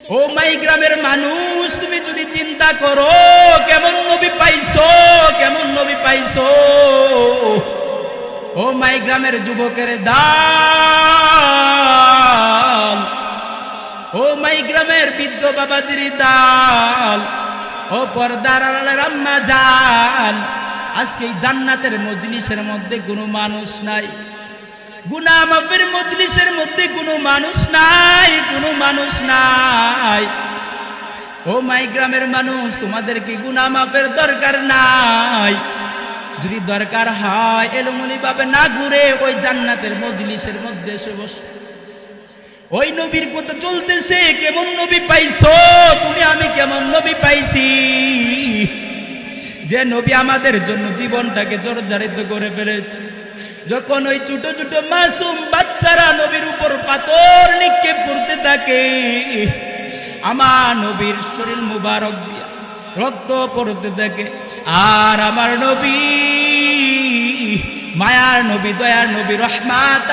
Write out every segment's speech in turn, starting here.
ও মাই গ্রামের মানুষ, তুমি যদি চিন্তা করো, কেমন নবী পাইছো, কেমন নবী পাইছো? ও মাই গ্রামের যুবকের দাল, ও মাই গ্রামের বৃদ্ধ বাবাজির দাল, ও পর্দার আম্মা জান, আজকে এই জান্নাতের মজলিসের মধ্যে কোনো মানুষ নাই। গুনা মাফের মজলিসের মধ্যে কোনো মানুষ নাই, কোনো মানুষ নাই। ও মাই গ্রামের মানুষ তোমাদেরকে গুনা মাফের দরকার নাই? যদি দরকার হয় এলোমলি ভাবে না ঘুরে ওই জান্নাতের মজলিসের মধ্যে এসে বসো। ওই নবীর কথা চলতেছে, কেমন নবী পাইছো? তুমি, আমি কেমন নবী পাইছি? যে নবী আমাদের জন্য জীবনটাকে জর্জরিত করে ফেলেছে। যখন ওই ছোট ছোট মাসুম বাচ্চারা নবীর উপর পাথর নিক্ষেপ করতে থাকে, আমার নবীর শরীর মুবারক দিয়া রক্ত পড়তে থাকে। আর আমার নবী, মায়ার নবী, দয়ার নবী রহমাত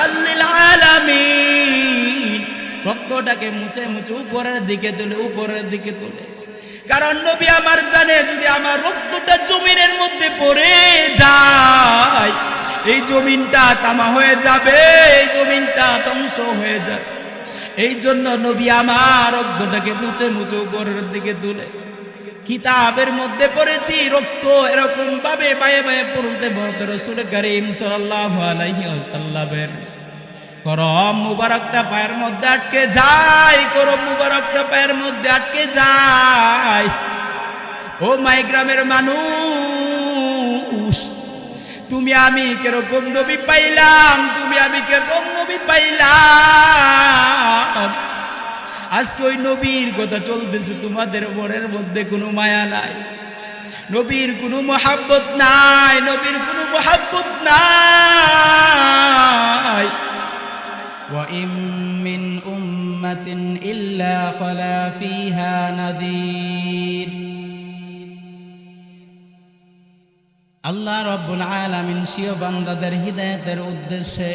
রক্তটাকে মুছে মুছে উপরের দিকে তোলে, উপরের দিকে তোলে। কারণ নবী আমার জানে, যদি আমার রক্তটা জমিনের মধ্যে পড়ে যায়, এই জমিনটা তামা হয়ে যাবে, এই জমিনটা ধ্বংস হয়ে যাবে। এই জন্য নবী আমার রক্তটাকে মুছে মুছে উপরের দিকে তুলে, কিতাবের মধ্যে পড়েছি, রক্ত এরকম ভাবে বায়ে বায়ে পড়তে পড়তে রসুল করিম সাল্লাল্লাহু আলাইহি ওয়াসাল্লামের করম মুবারকটা পায়ের মধ্যে আটকে যায় করম মুবারকটা পায়ের মধ্যে আটকে যায়। ও মাই গ্রামের মানুষ, তুমি আমি কেরকম নবী পাইলাম, তুমি আমি কেরকম নবী পাইলাম। আজকে ওই নবীর কথা চলতেছে, তোমাদের মনের মধ্যে কোনো মায়া নাই। নবীর কোনো মহাব্বত নাই, নবীর কোনো মহাব্বত নাই। وإن من أمة إلا خلا فيها نذير আল্লাহ রব্বুল আলামিন সিও বান্দাদের হৃদয়তের উদ্দেশ্যে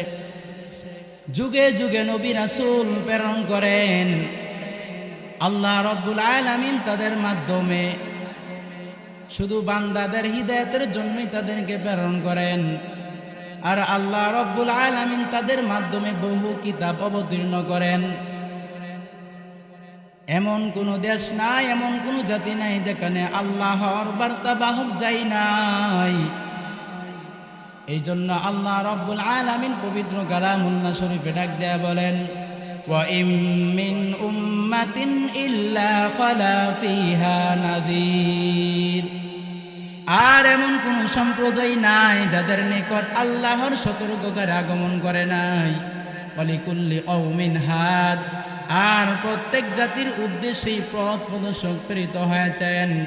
যুগে যুগে নবী রাসূল প্রেরণ করেন আল্লাহ রব্বুল আলামিন তাদের মাধ্যমে শুধু বান্দাদের হৃদয়তের জন্যই তাদেরকে প্রেরণ করেন আর আল্লাহ রব্বুল আলামিন তাদের মাধ্যমে বহু কিতাব অবতীর্ণ করেন এমন কোন দেশ নাই এমন কোন জাতি নাই যেখানে আল্লাহর বার্তা বাহক যাই নাই এই জন্য আল্লাহ রব্বুল আলামিন পবিত্র কালামুল্লাহ শরীফে ডাক দেয়া বলেন وَإِن مِّنْ أُمَّةٍ إِلَّا خَلَا فِيهَا نَذِيرٌ আর এমন কোন সম্প্রদায় নাই যাদের নিকট আল্লাহর সতর্ককার আগমন করে নাই। অলিকুল্লি অমিন হাদ। আর প্রত্যেক জাতির উদ্দেশ্যেই পথ প্রদর্শক প্রেরিত হয়েছেন।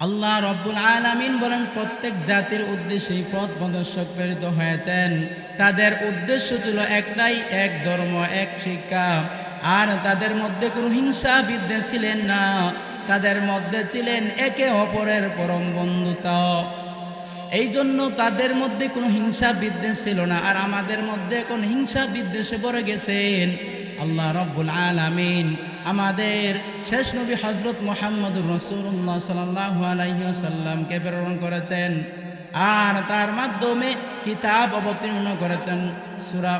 আল্লাহ রব্বুল আলামিন বলেন, প্রত্যেক জাতির উদ্দেশ্যেই পথ প্রদর্শক প্রেরিত হয়েছেন। তাদের উদ্দেশ্য ছিল একটাই, এক ধর্ম, এক শিক্ষা। আর তাদের মধ্যে কোনো হিংসা বিদ্বেষ ছিলেন না। তাদের মধ্যে ছিলেন একে অপরের পরম বন্ধুতা এই জন্য তাদের মধ্যে কোনো হিংসা বিদ্বেষ ছিল না, আর আমাদের মধ্যে এখন হিংসা বিদ্বেষে পড়ে গেছেন। আল্লাহ রব্বুল আলামিন আমাদের শেষ নবী হজরত মোহাম্মদুর রসুল্লাহ সাল্লাহ আলাইসাল্লামকে প্রেরণ করেছেন, আর তার মাধ্যমে কিতাব অবতীর্ণ করেছেন, সুরা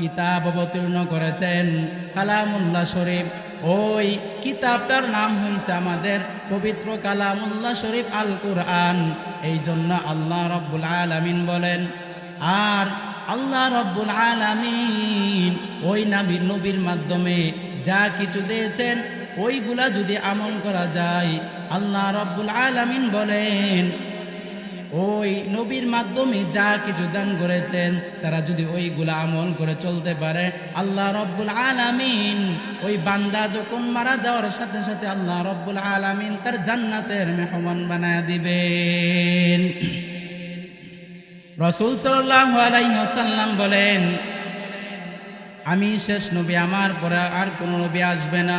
কিতাব অবতীর্ণ করেছেন, কালামুল্লাহ শরীফ ওই কিতাবটার নাম হয়েছে আমাদের পবিত্র কালামুল্লাহ শরীফ আল কুরআন এই জন্য আল্লাহ রব্বুল আলামিন বলেন, আর আল্লাহ রব্বুল আলামিন ওই নাবির নবীর মাধ্যমে যা কিছু দিয়েছেন, ওইগুলা যদি আমল করা যায়, আল্লাহ রব্বুল আলামিন বলেন ওই নবীর মাধ্যমে যা কিছু দান করেছেন, তারা যদি ওইগুলা আমল করে চলতে পারে, আল্লাহ রব্বুল আলামিন ওই বান্দা যখন মারা যাওয়ার সাথে সাথে আল্লাহ রব্বুল আলামিন তার জান্নাতের মেহমান বানায় দিবেন। রসুল ওয়াসাল্লাম বলেন, আমি শেষ নবী, আমার পরে আর কোনো নবী আসবে না।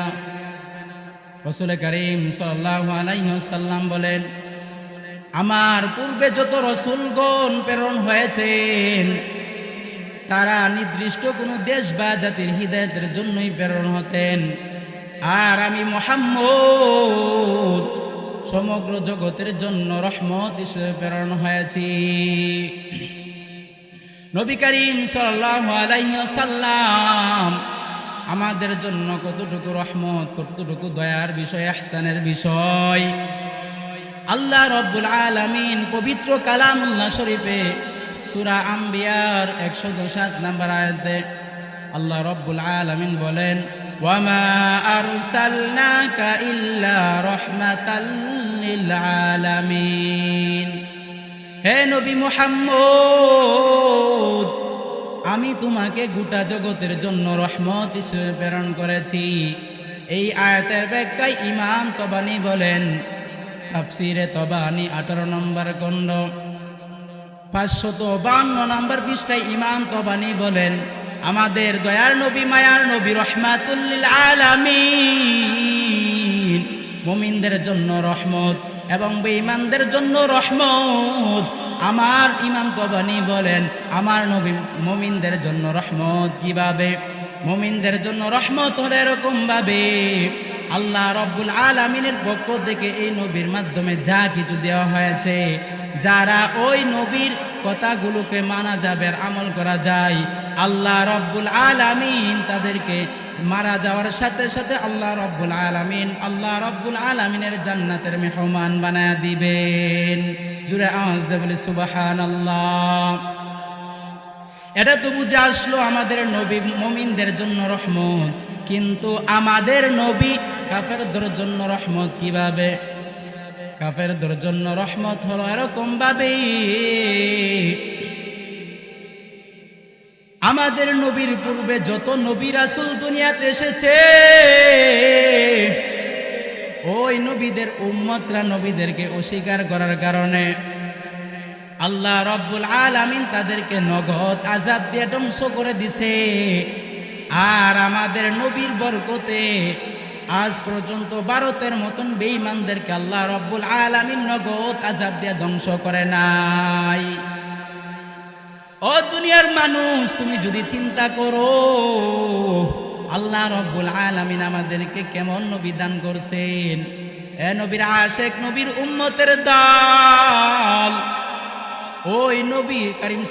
রসুল করিম ওয়াসাল্লাম বলেন আমার পূর্বে যত রসুলগণ প্রেরণ হয়েছেন, তারা নির্দিষ্ট কোনো দেশ বা জাতির হৃদায়তের জন্যই প্রেরণ হতেন। আর আমি মোহাম্মদ সমগ্র জগতের জন্য রহমত হিসেবে প্রেরণ হয়েছি। নবী করিম ওয়াসাল্লাম আমাদের জন্য কতটুকু রহমত, কতটুকু দয়ার বিষয় আহসানের বিষয় আল্লাহ রব্বুল আলামিন পবিত্র কালামুল্লাহ শরীফে সূরা আম্বিয়ার একশো সাত নম্বর আয়াতে আল্লাহ রব্বুল আলামিন বলেন, ওয়ামা আলামিন। হে নবী মুহাম্মদ, আমি তোমাকে গোটা জগতের জন্য রহমত হিসেবে প্রেরণ করেছি। এই আয়াতের ব্যাখ্যায় ইমাম তবানি বলেন তাফসিরে তবানি আঠারো নম্বর খণ্ড। পাঁচশত বান্ন নম্বর পৃষ্ঠায় ইমাম তবানি বলেন, আমাদের দয়ার নবী, মায়ার নবী, রহমাতুল্লিল আলামিন। মুমিনদের জন্য রহমত এবং বেঈমানদের জন্য রহমত। আমার ইমাম তবানি বলেন, আমার নবী মুমিনদের জন্য রহমত কীভাবে? মুমিনদের জন্য রহমত হলে এরকম ভাবে আল্লাহ রব্বুল আলামিনের পক্ষ থেকে এই নবীর মাধ্যমে যা কিছু দেওয়া হয়েছে, যারা ওই নবীর কথাগুলোকে মানা যাবে আমল করা যায়, আল্লাহ রব্বুল আলামিন তাদেরকে মারা যাওয়ার সাথে সাথে আল্লাহ রব্বুল আলামিন আল্লাহ রব্বুল আলামিনের জান্নাতের মেহমান বানায় দিবেন। জুড়ে আওয়াজ দে সুবাহান আল্লাহ এটা তো বুঝে আসলো আমাদের নবী মমিনদের জন্য রহমত। কিন্তু আমাদের নবী কাফেরদের জন্য রহমত কীভাবে? কাফেরদের জন্য রহমত হলো এরকম ভাবে আমাদের নবীর পূর্বে যত নবী রাসূল দুনিয়াতে এসেছে, ওই নবীদের উম্মতরা নবীদেরকে অস্বীকার করার কারণে আল্লাহ রব্বুল আলামিন তাদেরকে নগদ আজাদ দিয়ে ধ্বংস করে দিছে। আর আমাদের নবীর বরকতে আজ পর্যন্ত ভারতের মতন বেঈমানদেরকে আল্লাহ রব্বুল আলামিন নগদ আজাদ দিয়ে ধ্বংস করে নাই। ও দুনিয়ার মানুষ, তুমি যদি চিন্তা করো, আল্লাহ রব্বুল আলামিন আমাদেরকে কেমন নবী দান করছেন? এ নবীর আশেক, নবীর উম্মতের দল। ওই নবী করিম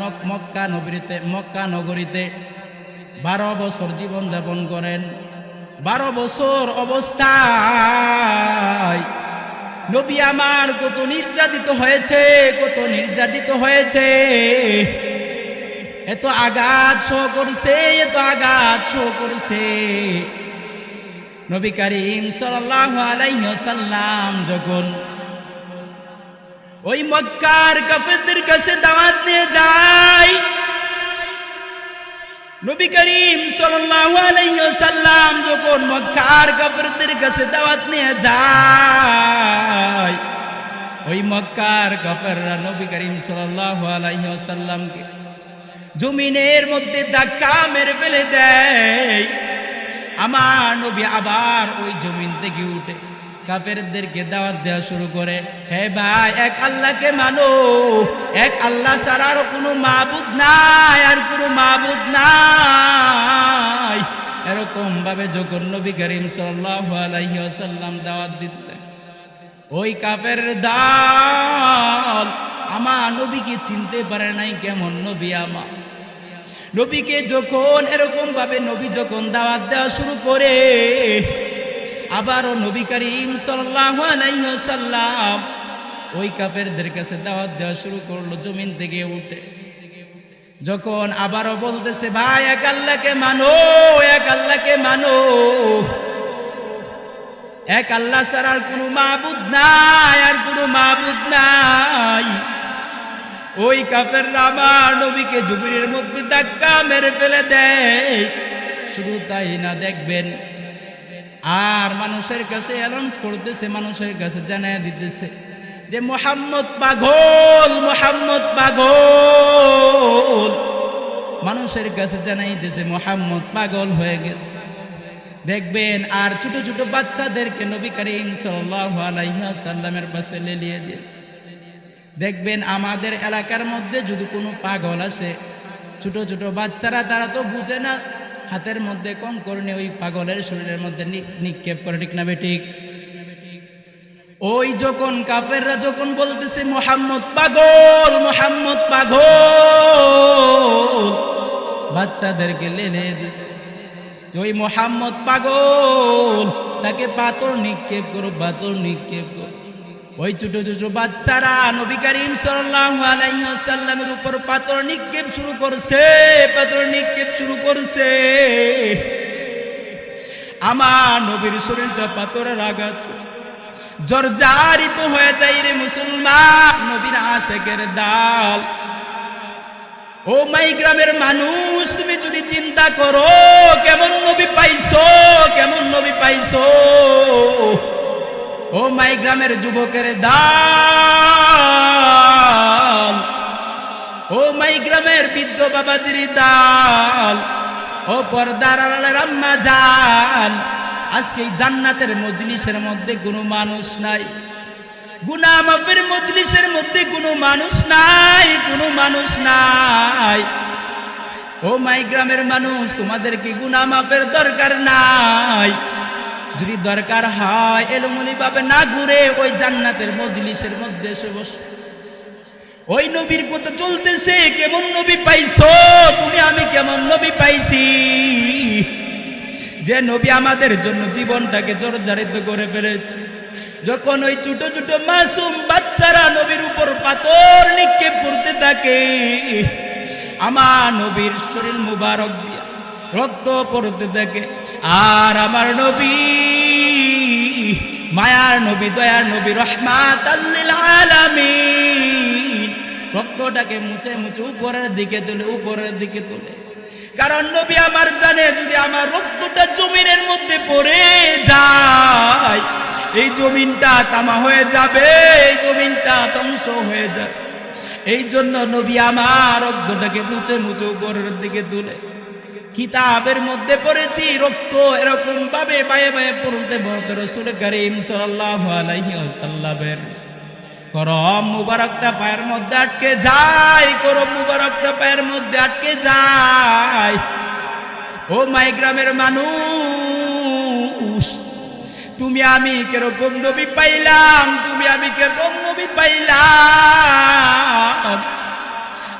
নক মক্কা নগরীতে মক্কা নগরীতে বারো বছর জীবন যাপন করেন। বারো বছর অবস্থায় নবী আমার কত নির্যাতিত হয়েছে, কত নির্যাতিত হয়েছে। এত আঘাত সহ করছে, এত আঘাত সহ করছে। নবী করিম ওয়াসাল্লাম যখন ওই মক্কার কাফেরদের কাছে দাওয়াত নিয়ে যায়। নবী করিম সাল্লাল্লাহু আলাইহি ওয়াসাল্লাম যখন মক্কার কাফেরদের কাছে দাওয়াত নিয়ে যায়, ওই মক্কার কাফেররা নবী করিম সাল্লাল্লাহু আলাইহি ওয়াসাল্লামকে জমিনের মধ্যে ধাক্কা মেরে ফেলে দেয়। আমার নবী আবার ওই জমিন থেকে উঠে কাফেরদেরকে দাওয়াত দেওয়া শুরু করে, হে ভাই, এক আল্লাহকে মানো, এক আল্লাহ ছাড়া আর কোনো মাবুদ নাই, আর কোনো মাবুদ নাই। এরকম ভাবে যখন নবী করিম ওয়াসাল্লাম দাওয়াত দিতেন, ওই কাফের দাল আমার নবীকে চিনতে পারে নাই, কেমন নবী আমা নবীকে যখন এরকম ভাবে নবী যখন দাওয়াত দেওয়া শুরু করে আবারও নবী করিম ওয়াসাল্লাম ওই কাফেরদের কাছে দাওয়াত দেওয়া শুরু করল জমিন থেকে উঠে। যখন আবারও বলতেছে, ভাই, এক আল্লাহকে মানো, এক আল্লাহকে মানো। এক আল্লাহ ছাড়া আর কোনো মাবুদ নাই, আর কোনো মাবুদ নাই। ওই কাফের আমার নবীকে জুবিরের মধ্যে ধাক্কা মেরে ফেলে দেয়। শুধু তাই না, দেখবেন আর মানুষের কাছে অ্যানাউন্স করতেছে, মানুষের কাছে জানাই দিতেছে যে মোহাম্মদ পাগল মোহাম্মদ পাগল। মানুষের কাছে জানাইতেছে মোহাম্মদ পাগল হয়ে গেছে। দেখবেন, আর ছোট ছোট বাচ্চাদেরকে নবী করিম ওয়াসাল্লামের পাশে লেলিয়ে দিয়েছে। দেখবেন, আমাদের এলাকার মধ্যে যদি কোনো পাগল আসে, ছোট ছোট বাচ্চারা, তারা তো বুঝে না হাতের মধ্যে কম করে ওই পাগলের শরীরের মধ্যে নিক্ষেপ করে, ঠিক না বেঠিক ওই যখন কাফেররা যখন বলতেছে, মোহাম্মদ পাগল মোহাম্মদ পাগল, বাচ্চাদেরকে লেনে দিছে। ওই মোহাম্মদ পাগল, তাকে পাথর নিক্ষেপ করো, পাথর নিক্ষেপ করো। ওই ছোট ছোট বাচ্চারা নবী করিম ওয়াসাল্লামের উপর পাথর নিক্ষেপ শুরু করছে, পাথর নিক্ষেপ শুরু করছে। আমার নবীর শরীরটা পাথরের আঘাত। জর্জারিত হয়ে যায় রে মুসলমান, নবীর আশেকের ডাল। ও মাই গ্রামের মানুষ, তুমি যদি চিন্তা করো, কেমন নবী পাইছো, কেমন নবী পাইছো? ও মাই গ্রামের যুবকের দাল। ও মাই গ্রামের বৃদ্ধ বাবাজির দাল। ও পর্দার আম্মা জান। আজকে জান্নাতের মজলিসের মধ্যে কোনো মানুষ নাই। গুনা মাফের মজলিসের মধ্যে কোনো মানুষ নাই, কোনো মানুষ নাই। ও মাই গ্রামের মানুষ, তোমাদের কি গুনা মাফের দরকার নাই? যদি দরকার হয়, এলোমুলি ভাবে না ঘুরে ওই জান্নাতের মজলিসের মধ্যে এসে বসো। ওই নবীর কথা চলতেছে, কেমন নবী পাইছো? তুমি, আমি কেমন নবী পাইছি? যে নবী আমাদের জন্য জীবনটাকে জর্জরিত করে ফেলেছে। যখন ওই ছোট ছোট মাসুম বাচ্চারা নবীর উপর পাথর নিক্ষেপ করতে থাকে, আমার নবীর শরীর মুবারক দিয়া রক্ত পড়তে থাকে আর আমার নবী, মায়ার নবী, দয়ার নবী রহমাত রক্তটাকে মুছে মুছে উপরের দিকে তোলে, উপরের দিকে তোলে। কারণ নবী আমার জানে, যদি আমার রক্তটা জমিনের মধ্যে পড়ে যায়, এই জমিনটা তামা হয়ে যাবে, এই জমিনটা ধ্বংস হয়ে যাবে। এই জন্য নবী আমার রক্তটাকে মুছে মুছে উপরের দিকে তুলে। কিতাবের মধ্যে পড়েছি, রক্ত এরকম ভাবে বায়ে বায়ে পড়তে বলতে রসুল করিম আলাইহি করম মুবারকটা পায়ের মধ্যে আটকে যায়, করম মুবারকটা পায়ের মধ্যে আটকে যায়। ও মাই গ্রামের মানুষ, তুমি আমি কীরকম নবী পাইলাম, তুমি আমি কীরকম নবী পাইলাম।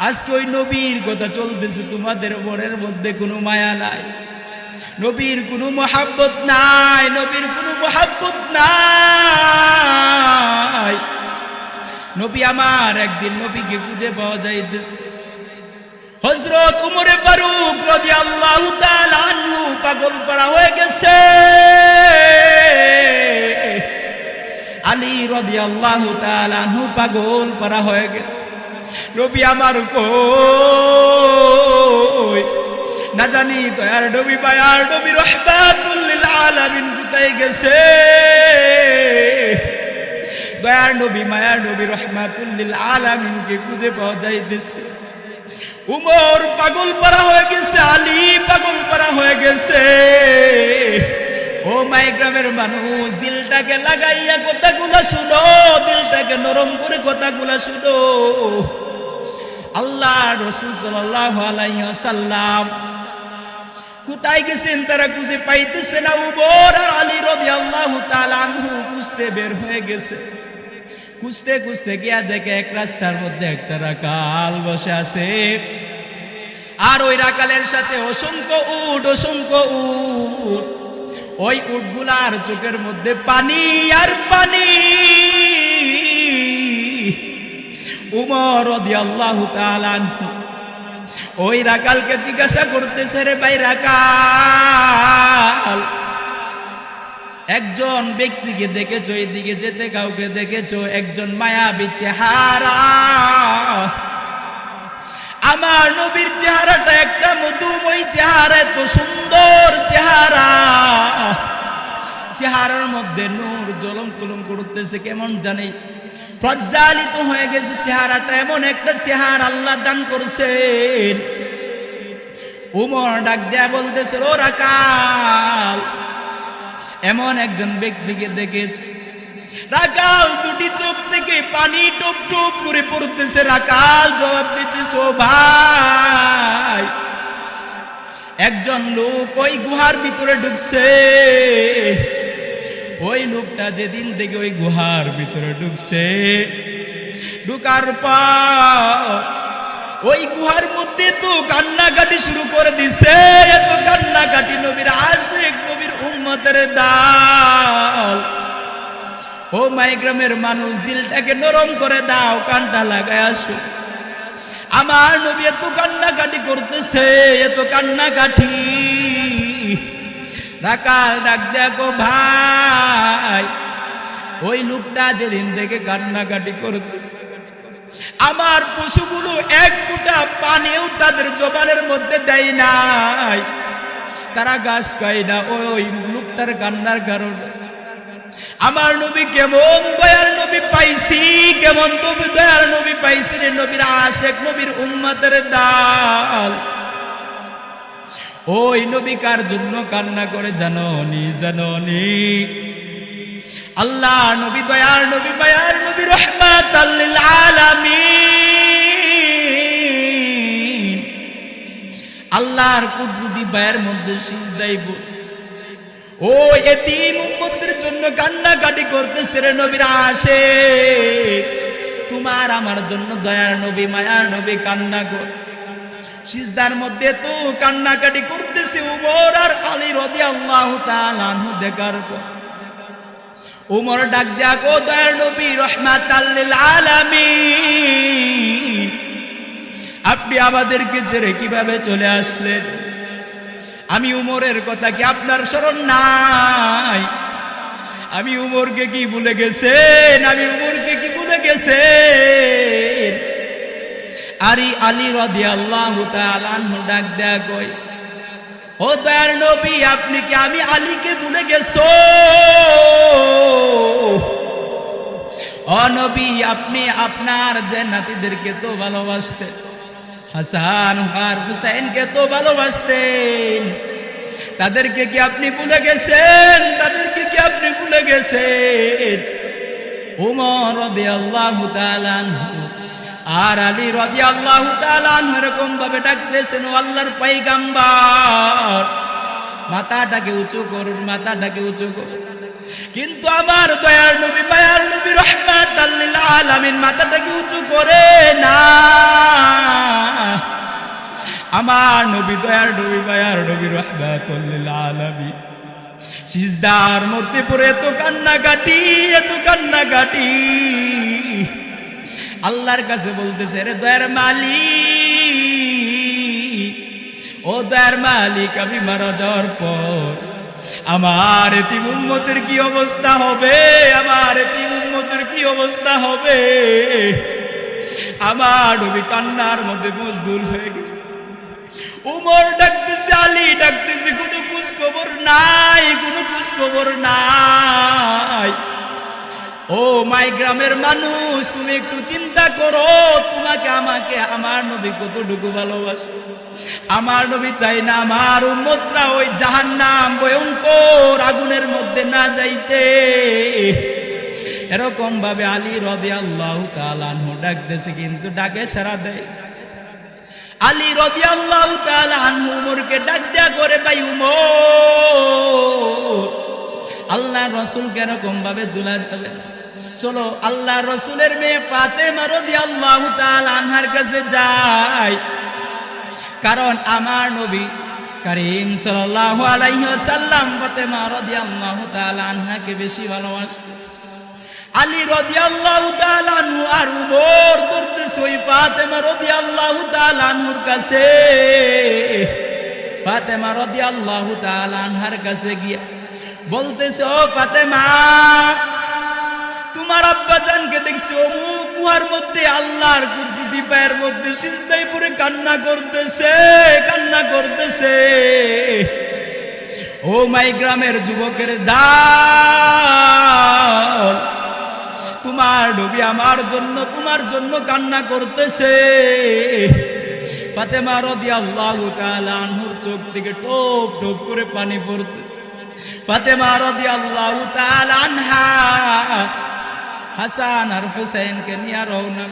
আজকে ওই নবীর কথা চলতেছে, তোমাদের মনের মধ্যে কোনো মায়া নাই। নবীর কোনো মহাব্বত নাই, নবীর কোনো মহাব্বত নাই। নবী আমার একদিন নবীকে খুঁজে পাওয়া যাইতেছে। হজরত উমরে ফারুক রাজি আল্লাহ আনহু পাগল করা হয়ে গেছে। আলী রবি আল্লাহ আনহু পাগল করা হয়ে গেছে। নবী আমার কই? না জানি দয়ার নবী বায়ার নবী রহমাতুল্লিল আলামিন কোথায় গেছে? দয়ার নবী মায়ার নবী রহমাতুল্লিল আলামিনকে খুঁজে পাওয়া যাইতেছে। উমর পাগল পারা হয়ে গেছে, আলী পাগল পারা হয়ে গেছে। ও মাই গ্রামের মানুষ, দিলটাকে লাগাইয়া কথাগুলা শুনো, দিলটাকে নরম করে কথাগুলা শুনো। আল্লাহ রসুল আলাইহি কোথায় গেছেন তারা খুঁজে পাইতেছে না। উমর আর আলী রাদিয়াল্লাহু তাআলা আনহু খুঁজতে বের হয়ে গেছে। খুঁজতে খুঁজতে গিয়া দেখে এক রাস্তার মধ্যে একটা রাকাল বসে আছে। আর ওই রাকালের সাথে অসংখ্য উট অসংখ্য উট। ওই উটগুলার চোখের মধ্যে পানি আর পানি। উমর আনহু। ওই রাকালকে জিজ্ঞাসা করতেছে, রে ভাই রাকাল, একজন ব্যক্তিকে দেখেছ? এদিকে যেতে কাউকে দেখেছ? একজন মায়াবী চেহারা। আমার নবীর চেহারাটা একটা মধুময় চেহারা, এত সুন্দর চেহারা। চেহারার মধ্যে নূর জলম কলম করতেছে, কেমন জানি প্রজ্বালিত হয়ে গেছে চেহারাটা, এমন একটা চেহারা আল্লাহ দান করছেন। উমর ডাক দেয়া বলতেছে, ও রাকাল, এমন একজন ব্যক্তিকে দেখেছ? রাকাল দুটি চোখ থেকে পানি টপ টপ করে পড়তেছে। রাকাল জবাব দিতেছে, ও ভাই, একজন লোক ওই গুহার ভিতরে ঢুকছে। ওই লোকটা যেদিন থেকে ওই গুহার ভিতরে ঢুকছে, ঢুকার পর ওই গুহার মধ্যে তো কান্নাকাটি শুরু করে দিছে। এত কান্নাকাটি নবীর আশেক, নবীর উম্মতের দাল। ও মাইগ্রামের মানুষ, দিলটাকে নরম করে দাও, কানটা লাগায় আসো। আমার নবী এত কান্নাকাটি করতেছে, এত কান্নাকাটি। রাকাল ডাক দেখো ভাই। ওই লোকটা যেদিন থেকে কান্নাকাটি করতেছে, আমার পশুগুলো এক ফুটা পানিও তাদের জবানের মধ্যে দেয় নাই। তারা গাছ খায় না ওই লোকটার কান্নার কারণে। আমার নবী কেমন দয়ার নবী পাইছি, কেমন নবী দয়ার নবী পাইছি রে নবীর আশেক, নবীর উম্মতের দাল। ওই নবী কার জন্য কান্না করে জাননি জাননি? আল্লাহ নবী দয়ার নবী বায়ার নবী রহমাত আল্লাহর কুদরতি বায়ের মধ্যে সিজদাই বল ও এতিম উম্মতের জন্য কান্নাকাটি করতেছে রে নবীর আসে তোমার আমার জন্য দয়ার নবী, মায়ার নবী কান্না কর সিজদার মধ্যে তো কান্নাকাটি করতেছে উমর আর আলী রদি আল্লাহ দেখার পর। উমর ডাক দেয়া, গো দয়ার নবী রহমাত আপনি আমাদেরকে ছেড়ে কীভাবে চলে আসলেন? আমি উমরের কথা কি আপনার স্মরণ নাই? আমি উমরকে কি ভুলে গেছেন? আমি উমরকে কি ভুলে গেছেন? আরি আলী রদি আল্লাহ ডাক দেয়া কই ও দয়ার নবী, আপনি কি আমি আলীকে ভুলে গেছো? ও নবী, আপনি আপনার যে নাতিদেরকে তো ভালোবাসতেন, হাসান আর হুসাইনকে তো ভালোবাসতেন, তাদেরকে কি আপনি ভুলে গেছেন? তাদেরকে কি আপনি ভুলে গেছেন? উমর রদি আল্লাহ আর আলী রদি আল্লাহ এরকম ভাবে ডাকতেছেন, ও আল্লাহর পাইগাম্বার মাথাটাকে উঁচু করুন, মাথাটাকে উঁচু করুন। কিন্তু আমার দয়ার নবী, মায়ার নবী রহমাত আলামিন মাথাটাকে উঁচু করে না। আমার নবী, দয়ার নবী, মায়ার নবী রহমাত আলামিন। সিজদার মধ্যে পড়ে এত কান্নাকাটি এত কান্নাকাটি। আল্লাহর কাছে বলতেছে রে দয়ার মালিক, ও দয়ার মালিক, আমি মারা যাওয়ার পর আমার এতিম কি অবস্থা হবে? আমার এতিম কি অবস্থা হবে? আমার নবী কান্নার মধ্যে মজদুর হয়ে গেছে। উমর ডাকতেছে, আলী ডাকতেছে, কোনো খোঁজ খবর নাই, কোনো খোঁজ খবর নাই। ও মাই গ্রামের মানুষ, তুমি একটু চিন্তা করো। তোমাকে আমাকে, আমার নবী কতটুকু ভালোবাসে? আমার নবী চাই না আমার উম্মতরা ওই জাহান্নাম ভয়ঙ্কর আগুনের মধ্যে না যাইতে। এরকম ভাবে আলী রদে আল্লাহ তালানহু ডাকতেছে, কিন্তু ডাকে সারা দেয়। আলী রদি আল্লাহ আনহু উমরকে ডাক দেয়া করে, ভাই উমর আল্লাহ রসুল কেরকম ভাবে জুলা যাবে চলো, আল্লাহ রসুলের মেয়ে ফাতেমা রদি আল্লাহ আনহার কাছে যাই। কারণ আমার নবী করিম সাল্লাল্লাহু আলাইহি ওয়াসাল্লাম ফাতেমা রাদিয়াল্লাহু তাআলা আনহাকে বেশি ভালোবাসতেন। আলী রাদিয়াল্লাহু তাআলা আনহু আর উমর দৌড়তেছে ওই ফাতেমা রাদিয়াল্লাহু তাআলা আনহুর কাছে। ফাতেমা রাদিয়াল্লাহু তাআলা আনহার কাছে গিয়া বলতেছে, ও ফাতেমা তোমার আব্বা জানকে দেখছি অমুক কুয়ার মধ্যে আল্লাহর কুদরতি পায়ের মধ্যে সিজদাই পরে কান্না করতেছে কান্না করতেছে। ও মাই গ্রামের যুবকের দাল, তোমার ডুবি আমার জন্য, তোমার জন্য কান্না করতেছে। ফাতেমা রাদিয়াল্লাহু তাআলা আনহুর চোখ থেকে টোপ টোপ করে পানি পড়তেছে। ফাতেমা রাদিয়াল্লাহু তাআলা আনহা হাসান আর হুসাইনকে নিয়ে রওনা।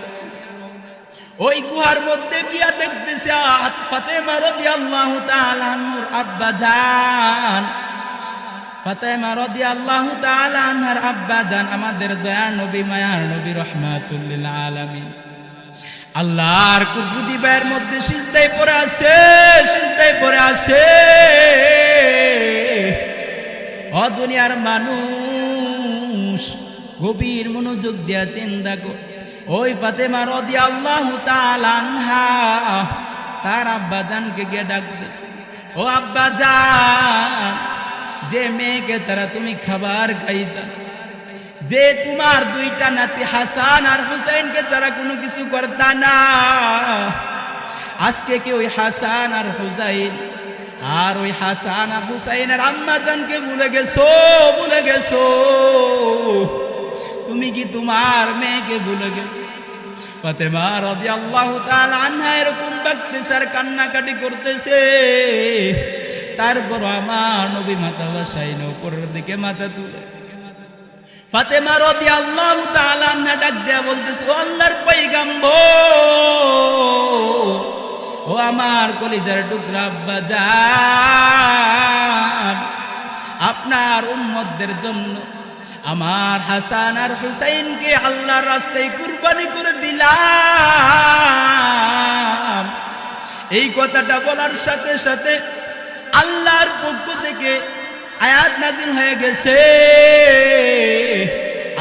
ওই গুহার মধ্যে গিয়া দেখতেছে ফাতেমা রাদিয়াল্লাহু তাআলা আনহুর আব্বা জান। ফাতেমা রাদিয়াল্লাহু তাআলা আনহার আব্বা জান আমাদের দয়া নবী মায়ার নবী রহমাতুল্লিল আলামিন। আল্লাহর কুদরতি ভাইয়ের মধ্যে সিজদায় পড়ে আছে, সিজদায় পড়ে আছে। ও দুনিয়ার মানুষ গভীর মনোযোগ দিয়া চিন্তা কর। ওই ফাতেমা রদি আল্লাহ তার আব্বা জানকে গিয়ে ডাকতেছে ও আব্বা জান, যে মেয়েকে ছাড়া তুমি খাবার খাইতা। যে তোমার দুইটা নাতি হাসান আর হুসাইনকে ছাড়া কোনো কিছু করতা না। আজকে কি ওই হাসান আর হুসাইন? আর ওই হাসান আর হুসাইনের আম্মা জানকে ভুলে গেছো ভুলে গেছো। তুমি কি তোমার মেয়েকে ভুলে গেছো? ফাতেমা রাদিয়াল্লাহু তাআলা আনহা এরকম বাকতেছে আর কান্নাকাটি করতেছে। তারপর আমার নবী মাথা বাসাইন উপরের দিকে মাথা তুলে। ফাতেমা রাদিয়াল্লাহু তাআলা আনহা ডাক দেয়া বলতেছে, ও আল্লাহর পয়গাম্বর, ও আমার কলিজার টুকরা আব্বা আপনার উম্মতদের জন্য আমার হাসান আর হুসাইনকে আল্লাহর রাস্তায় কুরবানি করে দিলাম। এই কথাটা বলার সাথে সাথে আল্লাহর পক্ষ থেকে আয়াত নাজিল হয়ে গেছে।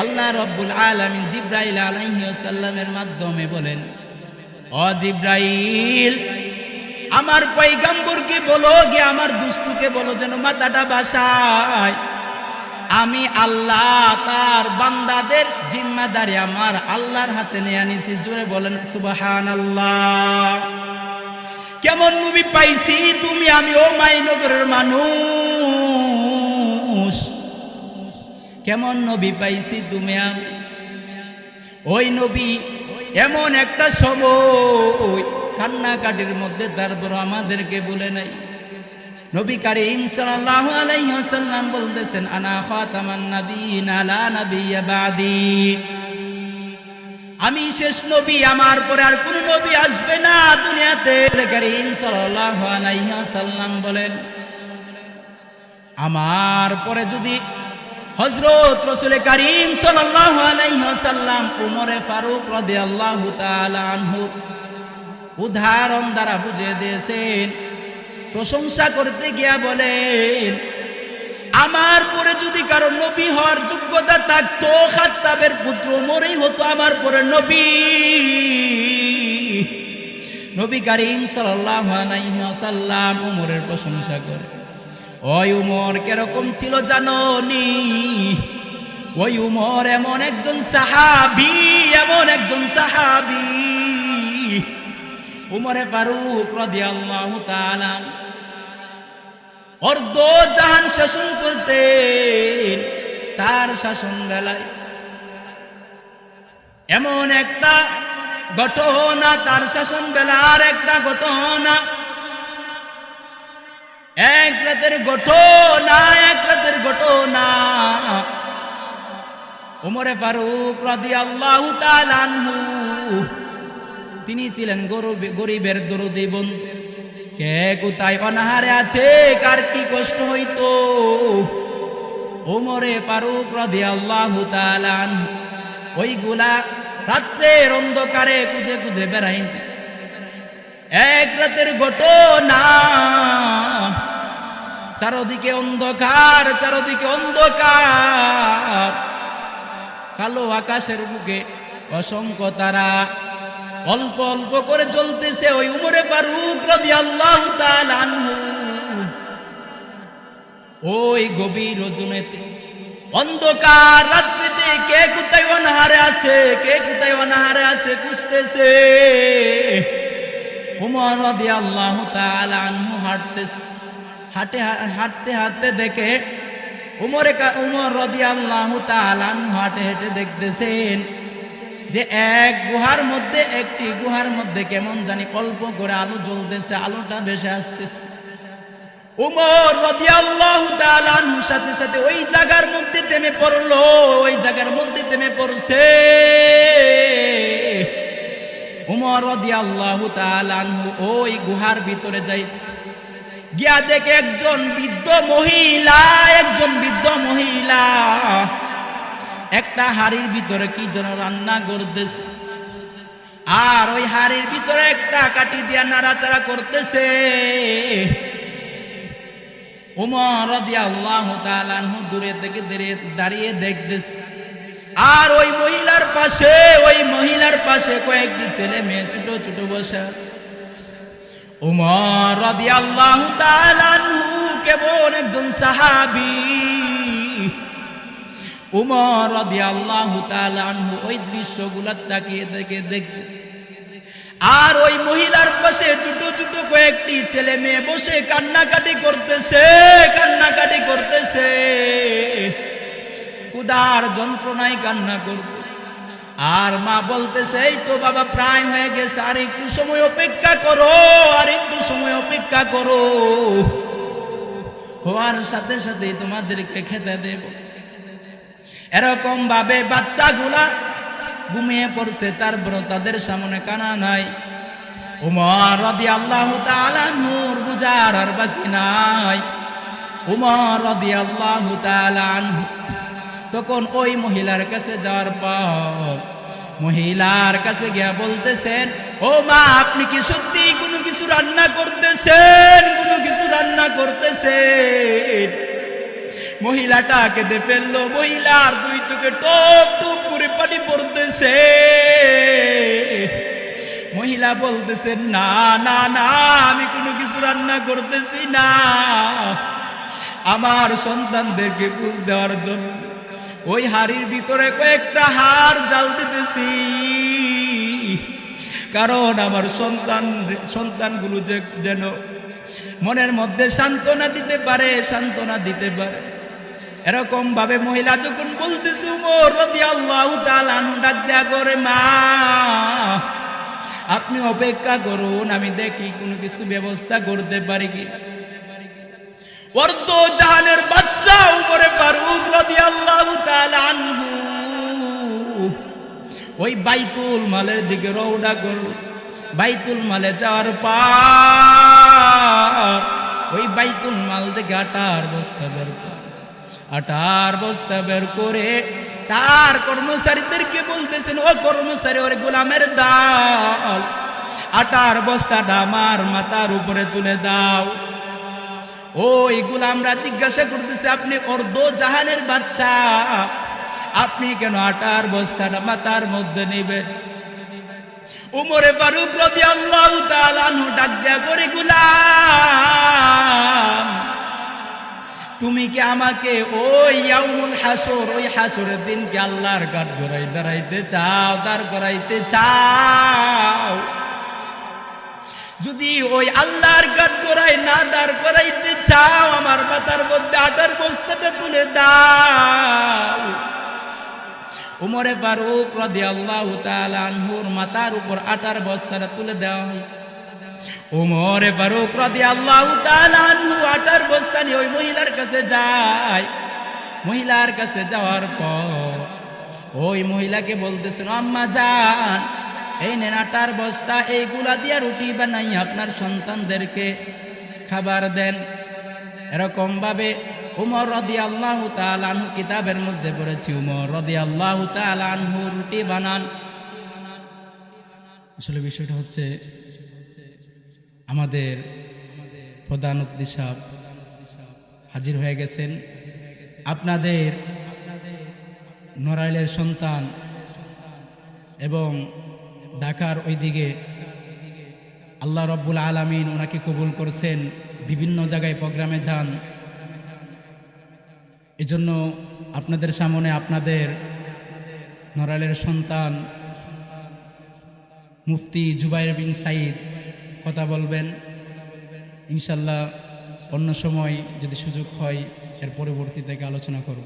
আল্লাহ রব্বুল আলামিন জিব্রাইল আলাইহিস সালামের মাধ্যমে বলেন, ও জিব্রাইল, আমার পয়গাম্বরকে বলো, গে আমার দুস্তুকে বলো, যেন মাথাটা বাসায়। আমি আল্লাহ, তার বান্দাদের জিম্মাদারি আমার আল্লাহর হাতে নিয়ে আনিছি। জোরে বলেন সুবাহান আল্লাহ কেমন নবী পাইছি তুমি? আমি ও মাইনগরের মানুষ। কেমন নবী পাইছি তুমি? আমি ওই নবী এমন একটা সময় কান্নাকাটির মধ্যে তারপর আমাদেরকে বলে নাই। নবী কারীম সাল্লাল্লাহু আলাইহি ওয়াসাল্লাম বলতেছেন, আনা খাতামান নাবিয়্যা বাদি। আমি শেষ নবী, আমার পরে আর কোন নবী আসবে না। দুনিয়াতে কারীম সাল্লাল্লাহু আলাইহি ওয়াসাল্লাম বলেন, আমার পরে যদি হজরত রসুল করিম সাল্লাল্লাহু আলাইহি ওয়াসাল্লাম উমরে ফারুক রাদিয়াল্লাহু তাআলা আনহু উদাহরণ দ্বারা বুঝিয়ে দিয়েছেন প্রশংসা করতে গিয়া বলেন, আমার পরে যদি কারও নবী হওয়ার যোগ্যতা থাকতো, খাত্তাবের পুত্র মরেই হতো আমার পরে নবী। নবী করিম আলাইহি উমরের প্রশংসা করে, ওই উমর কীরকম ছিল জানো নি? ওই উমর এমন একজন সাহাবি, এমন একজন সাহাবি। উমরে ফারুক রাদিয়াল্লাহু তাআলা অর্ধ জাহান শাসন করতেন তার শাসন বেলায়। এমন একটা ঘটনা, তার শাসন বেলার একটা ঘটনা। এক রাতের ঘটনা, এক রাতের ঘটনা। উমরে ফারুক তাআলা আনহু, তিনি ছিলেন গরু- গরিবের দরদি বন্ধু কে কোথায় অনাহারে আছে? কার কি কষ্ট হইতো? ওমরে ফারুক রাদিয়াল্লাহু তাআলা আনহু ওইগুলা রাত্রের অন্ধকারে খুঁজে খুঁজে বেড়াই এক রাতের ঘটনা। চারদিকে অন্ধকার চারদিকে অন্ধকার। কালো আকাশের বুকে অসংখ্য তারা অল্প অল্প করে চলতেছে ওই উমরে ফারুক রবি আল্লাহ ওই গভীর রজনেতে অন্ধকার রাত্রিতে কে কোথায় অনাহারে আছে, কে কোথায় অনাহারে আছে খুঁজতেছে। উমর রদি আল্লাহ আনহু হাঁটতেছে, হাঁটে হাঁটতে হাঁটতে দেখে উমরে উমর রদি আল্লাহ আনহু হাঁটে হেঁটে দেখতেছেন। যে এক গুহার মধ্যে, একটি গুহার মধ্যে কেমন জানি অল্প করে আলো জ্বলতেছে, আলোটা ভেসে আসতেছে। উমর সাথে সাথে ওই জায়গার মধ্যে থেমে পড়ল, ওই জায়গার মধ্যে থেমে পড়ছে। উমর রাদিয়াল্লাহু তাআলা আনহু ওই গুহার ভিতরে যাই, গিয়া দেখে একজন বৃদ্ধ মহিলা, একজন বৃদ্ধ মহিলা একটা হাড়ির ভিতরে কি যেন রান্না করতেছে? আর ওই হাড়ির ভিতরে একটা কাটি দিয়া নাড়াচাড়া করতেছে। উমর দূরে থেকে দাঁড়িয়ে দেখতেছে। আর ওই মহিলার পাশে, ওই মহিলার পাশে কয়েকটি ছেলে মেয়ে ছোট ছোট বসে আছে। উমর রাদিয়াল্লাহু কেবল একজন সাহাবী। উমর তাআলা আনহু ওই দৃশ্যগুলো তাকিয়ে দেখে দেখতেছে। আর ওই মহিলার পাশে ছোট ছোট কয়েকটি ছেলে মেয়ে বসে কান্নাকাটি করতেছে কান্নাকাটি করতেছে। কুদার যন্ত্রণায় কান্না করতেছে। আর মা বলতেছে, এই তো বাবা, প্রায় হয়ে গেছে। আর একটু সময় অপেক্ষা করো, আর একটু সময় অপেক্ষা করো। হওয়ার সাথে সাথে তোমাদেরকে খেতে দেব। এরকম ভাবে বাচ্চাগুলা ঘুমিয়ে পড়ছে, তারপর তাদের সামনে কানা নাই। উমর রদি আল্লাহ নূর বুঝার আর বাকি নাই। উমর রদি আল্লাহ আনহু। তখন ওই মহিলার কাছে যাওয়ার পর মহিলার কাছে গিয়া বলতেছেন, ও মা, আপনি কি সত্যি কোনো কিছু রান্না করতেছেন? কোনো কিছু রান্না করতেছেন? মহিলাটা কেঁদে ফেলল, মহিলার দুই চোখে টপ টপ করে পানি পড়তেছে। মহিলা বলতেছে, না না না, আমি কোনো কিছু রান্না করতেছি না। আমার সন্তানদেরকে বুঝ দেওয়ার জন্য ওই হাড়ির ভিতরে কয়েকটা হাড় জাল দিতেছি। কারণ আমার সন্তান, সন্তানগুলো যেন মনের মধ্যে সান্ত্বনা দিতে পারে, সান্ত্বনা দিতে পারে। এরকম ভাবে মহিলা যখন বলতেছে, উমর রদি আল্লাহ তালানু ডাক দেয়া করে, মা, আপনি অপেক্ষা করুন, আমি দেখি কোনো কিছু ব্যবস্থা করতে পারি কি অর্ধ ওই বাইতুল মালের দিকে বাইতুল ওই বাইতুল মাল থেকে বস্তা বের আটার বস্তা বের করে তার কর্মচারীদেরকে বলতেছেন, ও কর্মচারী, ওর গোলামের দাও আটার বস্তাটা আমার মাথার উপরে তুলে দাও। ওই গোলামরা জিজ্ঞাসা করতেছে, আপনি অর্ধ জাহানের বাচ্চা আপনি কেন আটার বস্তাটা মাথার মধ্যে নেবেন? উমরে ফারুক রদি আল্লাহ ডাক দেয়া করে, গুলাম তুমি কি আমাকে ওই ইয়াউমুল হাসর, ওই হাসরের দিনকে আল্লাহর কাঠ গড়াই দাঁড়াইতে চাও, দাঁড় করাইতে চাও? যদি ওই আল্লাহর কাঠ গড়াই না দাঁড় করাইতে চাও, আমার মাথার মধ্যে আটার বস্তাটা তুলে দাও। উমরে ফারুক রদি আল্লাহ আনহুর মাথার উপর আটার বস্তাটা তুলে দেওয়া হয়েছে। উমরে ফারুক রদি আল্লাহ আটার বস্তা নিয়ে ওই মহিলার কাছে যায়। মহিলার কাছে যাওয়ার পর ওই মহিলাকে বলতেছেন আম্মা যান এই নেন আটার বস্তা, এইগুলা দিয়া রুটি বানাই, আপনার সন্তানদেরকে খাবার দেন। এরকম ভাবে উমর রদি আল্লাহ আনহু কিতাবের মধ্যে পড়েছি, উমর রদি আল্লাহ আনহু রুটি বানান। আসলে বিষয়টা হচ্ছে আমাদের প্রধান উদ্দেশ্য হাজির হয়ে গেছেন। আপনাদের নড়াইলের সন্তান এবং ঢাকার ওইদিকে আল্লাহ রব্বুল আলমিন ওনাকে কবুল করছেন। বিভিন্ন জায়গায় প্রোগ্রামে যান। এজন্য আপনাদের সামনে আপনাদের নড়াইলের সন্তান মুফতি জুবাইর বিন সাইদ কথা বলবেন। ইনশাল্লাহ অন্য সময় যদি সুযোগ হয় এর পরবর্তী থেকে আলোচনা করব।